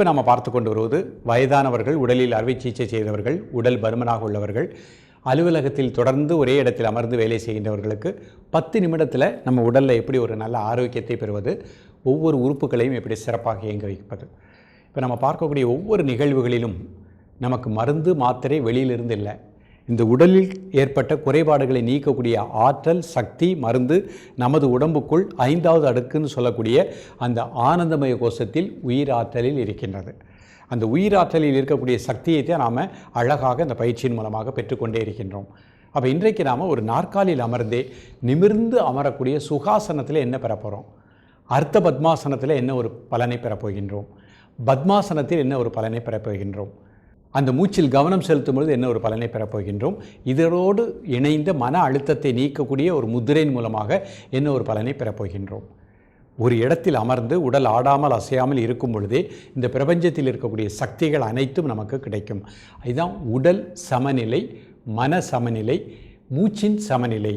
இப்போ நம்ம பார்த்து கொண்டு வருவது வயதானவர்கள் உடலில் அறுவை சிகிச்சை செய்தவர்கள் உடல் பருமனாக உள்ளவர்கள் அலுவலகத்தில் தொடர்ந்து ஒரே இடத்தில் அமர்ந்து வேலை செய்கின்றவர்களுக்கு பத்து நிமிடத்தில் நம்ம உடலில் எப்படி ஒரு நல்ல ஆரோக்கியத்தை பெறுவது ஒவ்வொரு உறுப்புகளையும் எப்படி சிறப்பாக இயங்க வைப்பது. இப்போ நம்ம பார்க்கக்கூடிய ஒவ்வொரு நிகழ்வுகளிலும் நமக்கு மருந்து மாத்திரை வெளியிலிருந்து இல்லை. இந்த உடலில் ஏற்பட்ட குறைபாடுகளை நீக்கக்கூடிய ஆற்றல் சக்தி மருந்து நமது உடம்புக்குள் ஐந்தாவது அடுக்குன்னு சொல்லக்கூடிய அந்த ஆனந்தமய கோஷத்தில் உயிர் ஆற்றலில் இருக்கின்றது. அந்த உயிராற்றலில் இருக்கக்கூடிய சக்தியை தான் நாம் அழகாக இந்த பயிற்சியின் மூலமாக பெற்றுக்கொண்டே இருக்கின்றோம். அப்போ இன்றைக்கு நாம் ஒரு நாற்காலியில் அமர்ந்தே நிமிர்ந்து அமரக்கூடிய சுகாசனத்தில் என்ன பெற போகிறோம் அர்த்த பத்மாசனத்தில் என்ன ஒரு பலனை பெறப்போகின்றோம் பத்மாசனத்தில் என்ன ஒரு பலனை பெறப்போகின்றோம் போகின்றோம்? அந்த மூச்சில் கவனம் செலுத்தும் பொழுது என்ன ஒரு பலனை பெறப்போகின்றோம்? இதனோடு இணைந்த மன அழுத்தத்தை நீக்கக்கூடிய ஒரு முதிரையின் மூலமாக என்ன ஒரு பலனை பெறப்போகின்றோம்? ஒரு இடத்தில் அமர்ந்து உடல் ஆடாமல் அசையாமல் இருக்கும் பொழுதே இந்த பிரபஞ்சத்தில் இருக்கக்கூடிய சக்திகள் அனைத்தும் நமக்கு கிடைக்கும். இதுதான் உடல் சமநிலை மன சமநிலை மூச்சின் சமநிலை.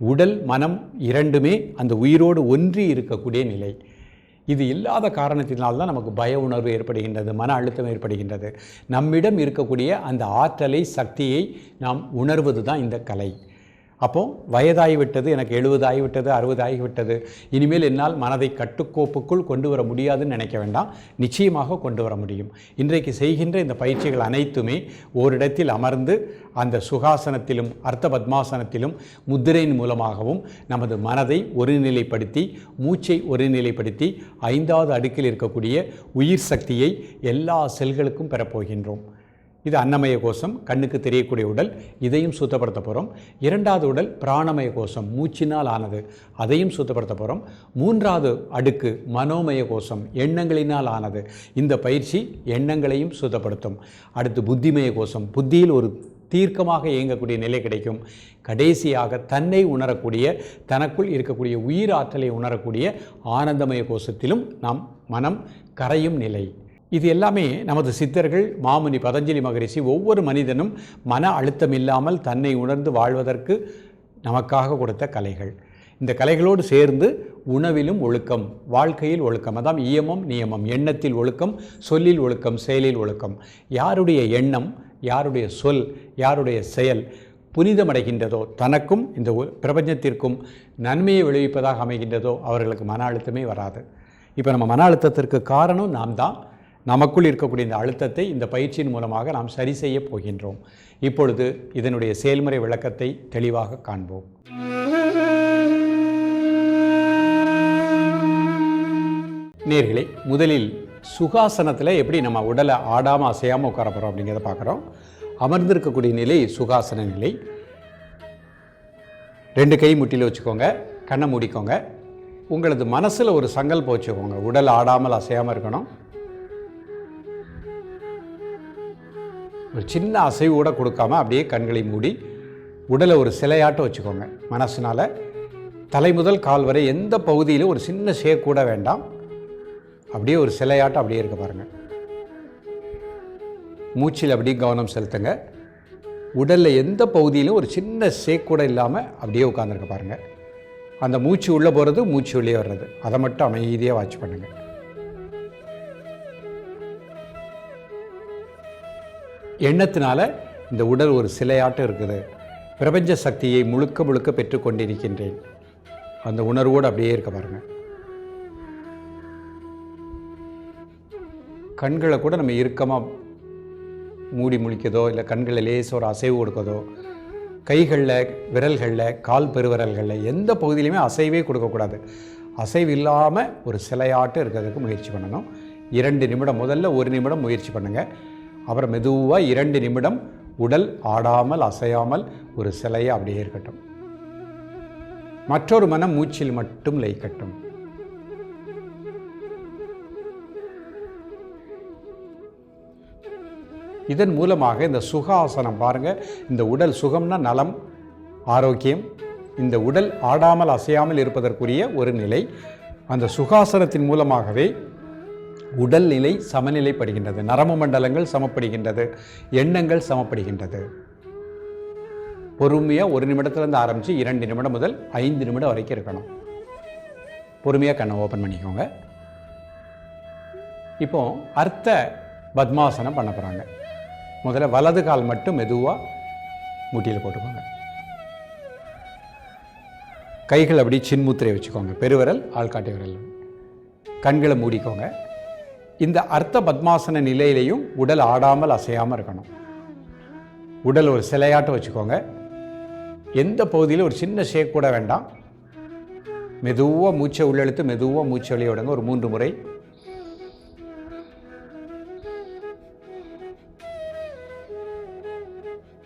உடல் மனம் இரண்டுமே அந்த உயிரோடு ஒன்றி இருக்கக்கூடிய நிலை. இது இல்லாத காரணத்தினால்தான் நமக்கு பய உணர்வு ஏற்படுகின்றது மன அழுத்தம் ஏற்படுகின்றது. நம்மிடம் இருக்கக்கூடிய அந்த ஆற்றலை சக்தியை நாம் உணர்வது தான் இந்த கலை. அப்போது வயதாகிவிட்டது எனக்கு எழுபது ஆகிவிட்டது அறுபது ஆகிவிட்டது இனிமேல் என்னால் மனதை கட்டுக்கோப்புக்குள் கொண்டு வர முடியாதுன்னு நினைக்க வேண்டாம். நிச்சயமாக கொண்டு வர முடியும். இன்றைக்கு செய்கின்ற இந்த பயிற்சிகள் அனைத்துமே ஓரிடத்தில் அமர்ந்து அந்த சுகாசனத்திலும் அர்த்த பத்மாசனத்திலும் முத்திரையின் மூலமாகவும் நமது மனதை ஒருநிலைப்படுத்தி மூச்சை ஒருநிலைப்படுத்தி ஐந்தாவது அடுக்கில் இருக்கக்கூடிய உயிர் சக்தியை எல்லா செல்களுக்கும் பெறப்போகின்றோம். இது அன்னமய கோஷம் கண்ணுக்கு தெரியக்கூடிய உடல் இதையும் சுத்தப்படுத்த போகிறோம் இரண்டாவது உடல் பிராணமய கோஷம் மூச்சினால் ஆனது அதையும் சுத்தப்படுத்த போகிறோம் மூன்றாவது அடுக்கு மனோமய கோஷம் எண்ணங்களினால் ஆனது இந்த பயிற்சி எண்ணங்களையும் சுத்தப்படுத்தும். அடுத்து புத்திமய கோஷம் புத்தியில் ஒரு தீர்க்கமாக இயங்கக்கூடிய நிலை கிடைக்கும். கடைசியாக தன்னை உணரக்கூடிய தனக்குள் இருக்கக்கூடிய உயிர் ஆற்றலை உணரக்கூடிய ஆனந்தமய கோஷத்திலும் நாம் மனம் கரையும் நிலை. இது எல்லாமே நமது சித்தர்கள் மாமுனி பதஞ்சலி மகரிஷி ஒவ்வொரு மனிதனும் மன அழுத்தம் இல்லாமல் தன்னை உணர்ந்து வாழ்வதற்கு நமக்காக கொடுத்த கலைகள். இந்த கலைகளோடு சேர்ந்து உணவிலும் ஒழுக்கம் வாழ்க்கையில் ஒழுக்கம் அதான் இயமம் நியமம் எண்ணத்தில் ஒழுக்கம் சொல்லில் ஒழுக்கம் செயலில் ஒழுக்கம். யாருடைய எண்ணம் யாருடைய சொல் யாருடைய செயல் புனிதமடைகின்றதோ தனக்கும் இந்த பிரபஞ்சத்திற்கும் நன்மையை விளைவிப்பதாக அமைகின்றதோ அவர்களுக்கு மன அழுத்தமே வராது. இப்போ நம்ம மன அழுத்தத்திற்கு காரணம் நாம் தான் நமக்குள் இருக்கக்கூடிய இந்த அழுத்தத்தை இந்த பயிற்சியின் மூலமாக நாம் சரி செய்ய போகின்றோம். இப்பொழுது இதனுடைய செயல்முறை விளக்கத்தை தெளிவாக காண்போம். நேர்களே முதலில் சுகாசனத்தில் எப்படி நம்ம உடலை ஆடாமல் அசையாமல் உட்கார போகிறோம் அப்படிங்கிறத பார்க்குறோம். அமர்ந்திருக்கக்கூடிய நிலை சுகாசன நிலை. ரெண்டு கை முட்டியில் வச்சுக்கோங்க கண்ணை மூடிக்கோங்க. உங்களது மனசில் ஒரு சங்கல்பம் வச்சுக்கோங்க. உடல் ஆடாமல் அசையாமல் இருக்கணும். ஒரு சின்ன அசைவு கூட கொடுக்காம அப்படியே கண்களை மூடி உடலை ஒரு சிலையாட்டம் வச்சுக்கோங்க. மனசினால் தலை முதல் கால் வரை எந்த பகுதியிலும் ஒரு சின்ன சே கூட வேண்டாம். அப்படியே ஒரு சிலையாட்டம் அப்படியே இருக்க பாருங்கள் மூச்சில் அப்படியே கவனம் செலுத்துங்க. உடலில் எந்த பகுதியிலும் ஒரு சின்ன ஷேக் கூட இல்லாமல் அப்படியே உட்காந்துருக்க பாருங்கள் அந்த மூச்சு உள்ளே போகிறது மூச்சு வெளியே வர்றது. அதை மட்டும் அமைதியாக வாட்ச் பண்ணுங்கள் எண்ணத்தினால இந்த உடல் ஒரு சிலையாட்டம் இருக்குது. பிரபஞ்ச சக்தியை முழுக்க முழுக்க பெற்றுக்கொண்டிருக்கின்றேன் அந்த உணர்வோடு அப்படியே இருக்க பாருங்கள் கண்களை கூட நம்ம இறுக்கமாக மூடி முழிக்கதோ இல்லை கண்களை லேச ஒரு அசைவு கொடுக்கதோ கைகளில் விரல்களில் கால் பெருவிரல்களில் எந்த பகுதியிலையுமே அசைவே கொடுக்கக்கூடாது. அசைவு இல்லாமல் ஒரு சிலையாட்டம் இருக்கிறதுக்கு முயற்சி பண்ணணும். இரண்டு நிமிடம் முதல்ல ஒரு நிமிடம் முயற்சி பண்ணுங்கள் அப்புறம் மெதுவாக இரண்டு நிமிடம் உடல் ஆடாமல் அசையாமல் ஒரு சிலையை அப்படியே இருக்கட்டும். மற்றொரு மனம் மூச்சில் மட்டும் லயிக்கட்டும் இதன் மூலமாக இந்த சுகாசனம் பாருங்க. இந்த உடல் சுகம்னா நலம் ஆரோக்கியம். இந்த உடல் ஆடாமல் அசையாமல் இருப்பதற்குரிய ஒரு நிலை. அந்த சுகாசனத்தின் மூலமாகவே உடல் நிலை சமநிலைப்படுகின்றது. நரம்பு மண்டலங்கள் சமப்படுகின்றது. எண்ணங்கள் சமப்படுகின்றது. பொறுமையாக ஒரு நிமிடத்துலேருந்து ஆரம்பித்து இரண்டு நிமிடம் முதல் ஐந்து நிமிடம் வரைக்கும் இருக்கணும். பொறுமையாக கண்ணை ஓப்பன் பண்ணிக்கோங்க. இப்போ அர்த்த பத்மாசனம் பண்ண போகிறாங்க முதல்ல வலது கால் மட்டும் மெதுவாக முட்டியில் போட்டுக்கோங்க. கைகள் அப்படி சின்முத்திரை வச்சுக்கோங்க. பெருவிரல் ஆள்காட்டி விரல். கண்களை மூடிக்கோங்க. இந்த அர்த்த பத்மாசன நிலையிலையும் உடல் ஆடாமல் அசையாமல் இருக்கணும். உடல் ஒரு சிலையாட்டம் வச்சுக்கோங்க. எந்த பகுதியில் ஒரு சின்ன ஷேக் கூட வேண்டாம். மெதுவாக மூச்சை உள்ளெழுத்து மெதுவாக மூச்சை வெளியே விடுங்க. ஒரு மூன்று முறை.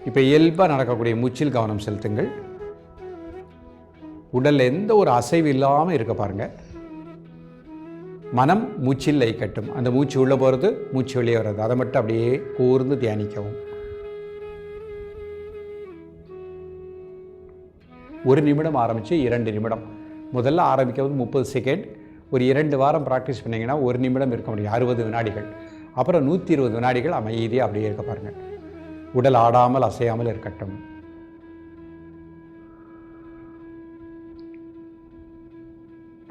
இப்போ இயல்பாக நடக்கக்கூடிய மூச்சில் கவனம் செலுத்துங்கள். உடலில் எந்த ஒரு அசைவு இல்லாமல் இருக்க பாருங்கள் மனம் மூச்சில் கட்டும் அந்த மூச்சு உள்ளே போகிறது மூச்சு வெளியே வர்றது. அதை மட்டும் அப்படியே கூர்ந்து தியானிக்கவும். ஒரு நிமிடம் ஆரம்பித்து இரண்டு நிமிடம். முதல்ல ஆரம்பிக்கிறது முப்பது செகண்ட் ஒரு இரண்டு வாரம் ப்ராக்டிஸ் பண்ணிங்கன்னா ஒரு நிமிடம் இருக்க முடியும். அறுபது வினாடிகள். அப்புறம் நூற்றி இருபது வினாடிகள் அமைதியாக அப்படியே இருக்க பாருங்கள் உடல் ஆடாமல் அசையாமல் இருக்கட்டும்.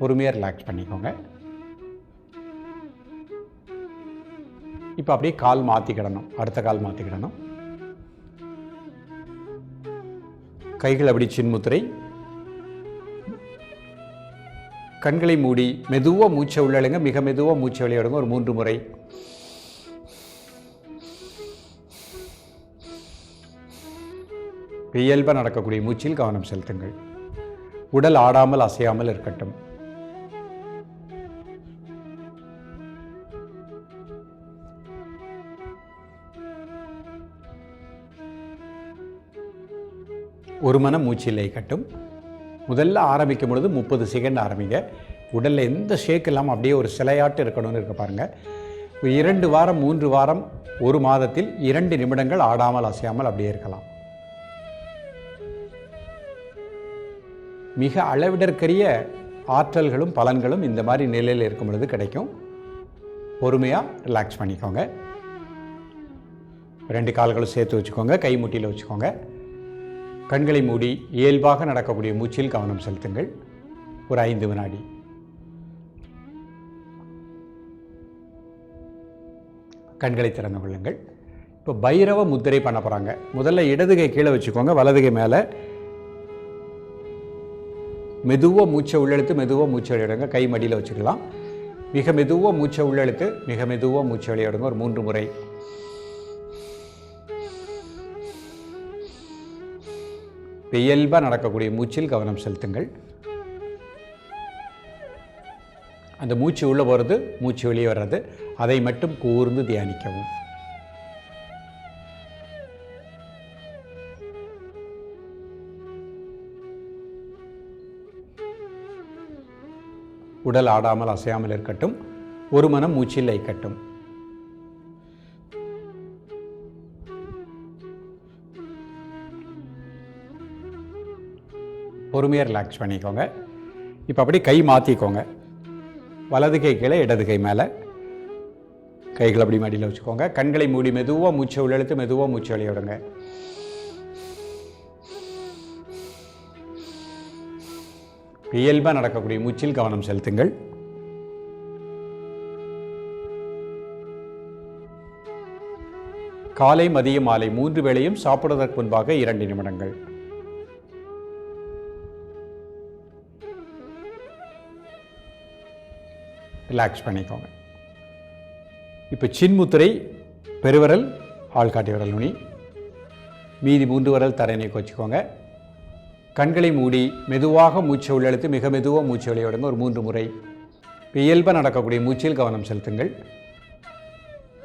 பொறுமையாக ரிலாக்ஸ் பண்ணிக்கோங்க. இப்போ அப்படியே கால் மாற்றிக்கிடணும் அடுத்த கால் மாற்றிக்கிடணும் கைகள் அப்படி சின்முத்திரை. கண்களை மூடி மெதுவாக மூச்சை உள்ளழுங்க மிக மெதுவாக மூச்சை விளையாடுங்க ஒரு மூன்று முறை. இயல்பாக நடக்கக்கூடிய மூச்சில் கவனம் செலுத்துங்கள். உடல் ஆடாமல் அசையாமல் இருக்கட்டும். ஒரு மன மூச்சில்லை கட்டும். முதல்ல ஆரம்பிக்கும் பொழுது முப்பது செகண்ட் ஆரம்பிங்க. உடலில் எந்த ஷேக் இல்லாமல் அப்படியே ஒரு சிலையாட்டு இருக்கணும்னு இருக்க பாருங்கள் இரண்டு வாரம் மூன்று வாரம் ஒரு மாதத்தில் இரண்டு நிமிடங்கள் ஆடாமல் அசையாமல் அப்படியே இருக்கலாம். மிக அளவிடற்கரிய ஆற்றல்களும் பலன்களும் இந்த மாதிரி நிலையில் இருக்கும் பொழுது கிடைக்கும். பொறுமையாக ரிலாக்ஸ் பண்ணிக்கோங்க. ரெண்டு கால்களும் சேர்த்து வச்சுக்கோங்க. கை முட்டியில் வச்சுக்கோங்க. கண்களை மூடி இயல்பாக நடக்கக்கூடிய மூச்சில் கவனம் செலுத்துங்கள். ஒரு ஐந்து வினாடி. கண்களை திறந்து கொள்ளுங்கள். இப்போ பைரவ முத்திரை பண்ண போகிறாங்க முதல்ல இடதுகை கீழே வச்சுக்கோங்க வலதுகை மேலே. மெதுவாக மூச்சை உள்ளெழுத்து மெதுவாக மூச்சை வெளியிடுங்க. கை மடியில் வச்சுக்கலாம். மிக மெதுவாக மூச்சை உள்ளெழுத்து மிக மெதுவாக மூச்சை வெளியிடுங்க. ஒரு மூன்று முறை. இயல்பாக நடக்கக்கூடிய மூச்சில் கவனம் செலுத்துங்கள். அந்த மூச்சு உள்ளே போகிறது மூச்சு வெளியே வர்றது. அதை மட்டும் கூர்ந்து தியானிக்கவும். உடல் ஆடாமல் அசையாமல் இருக்கட்டும். ஒரு மனம் மூச்சில் ஐக்கட்டும் பொறுமையாக ரிலாக்ஸ் பண்ணிக்கோங்க. இப்போ அப்படி கை மாற்றிக்கோங்க வலது கை கீழே இடது கை மேலே. கைகள் அப்படி மடியில் வச்சுக்கோங்க. கண்களை மூடி மெதுவாக மூச்சை உள்ளெழுத்து மெதுவாக மூச்சை வழிய விடுங்க. இயல்பாக நடக்கக்கூடிய மூச்சில் கவனம் செலுத்துங்கள். காலை மதியம் மாலை மூன்று வேளையும் சாப்பிடுவதற்கு முன்பாக இரண்டு நிமிடங்கள். ரிலாக்ஸ் பண்ணிக்கோங்க. இப்போ சின்முத்திரை பெருவிரல் ஆள்காட்டி விரல் நுனி. மீதி மூன்று விரல் தரையினை வச்சுக்கோங்க கண்களை மூடி மெதுவாக மூச்சை உள்ளெழுத்து மிக மெதுவாக மூச்சை விளையாடுங்க ஒரு மூன்று முறை. இயல்பாக நடக்கக்கூடிய மூச்சில் கவனம் செலுத்துங்கள்.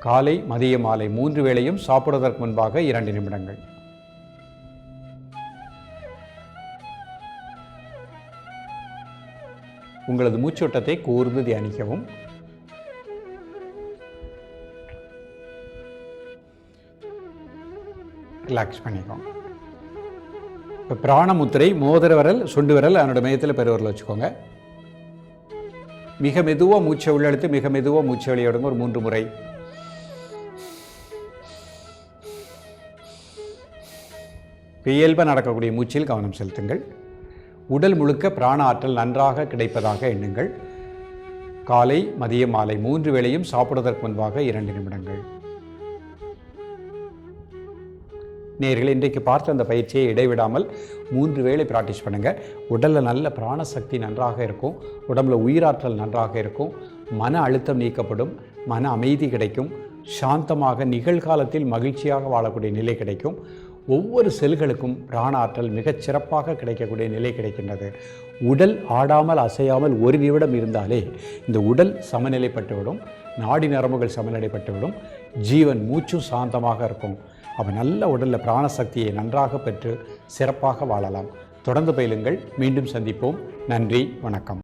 காலை மதிய மாலை மூன்று வேளையும் சாப்பிடுவதற்கு முன்பாக இரண்டு நிமிடங்கள். உங்களது மூச்சோட்டத்தை கூர்ந்து தியானிக்கவும். ரிலாக்ஸ் பண்ணிக்கோங்க இப்போ பிராணமுத்திரை மோதிர விரல் சுண்டு விரல் அதனோட மையத்தில் பெருவரில் வச்சுக்கோங்க. மிக மெதுவாக மூச்சை உள்ளெடுத்து மிக மெதுவாக மூச்சை வெளியிடுங்க ஒரு மூன்று முறை. இயல்பாக நடக்கக்கூடிய மூச்சில் கவனம் செலுத்துங்கள். உடல் முழுக்க பிராண ஆற்றல் நன்றாக கிடைப்பதாக எண்ணுங்கள். காலை மதியம் மாலை மூன்று வேளையும் சாப்பிடுவதற்கு முன்பாக இரண்டு நிமிடங்கள். நேர்கள் இன்றைக்கு பார்த்த அந்த பயிற்சியை இடைவிடாமல் மூன்று வேளை ப்ராக்டிஸ் பண்ணுங்கள் உடலில் நல்ல பிராணசக்தி நன்றாக இருக்கும். உடம்புல உயிராற்றல் நன்றாக இருக்கும். மன அழுத்தம் நீக்கப்படும். மன அமைதி கிடைக்கும். சாந்தமாக நிகழ்காலத்தில் மகிழ்ச்சியாக வாழக்கூடிய நிலை கிடைக்கும். ஒவ்வொரு செல்களுக்கும் பிராண ஆற்றல் மிகச் சிறப்பாக கிடைக்கக்கூடிய நிலை கிடைக்கின்றது. உடல் ஆடாமல் அசையாமல் ஒரு நிமிடம் இருந்தாலே இந்த உடல் சமநிலைப்பட்டுவிடும் நாடி நரம்புகள் சமநிலைப்பட்டுவிடும் ஜீவன் மூச்சும் சாந்தமாக இருக்கும். அப்போ நல்ல உடலில் பிராணசக்தியை நன்றாக பெற்று சிறப்பாக வாழலாம். தொடர்ந்து பயிலுங்கள். மீண்டும் சந்திப்போம். நன்றி. வணக்கம்.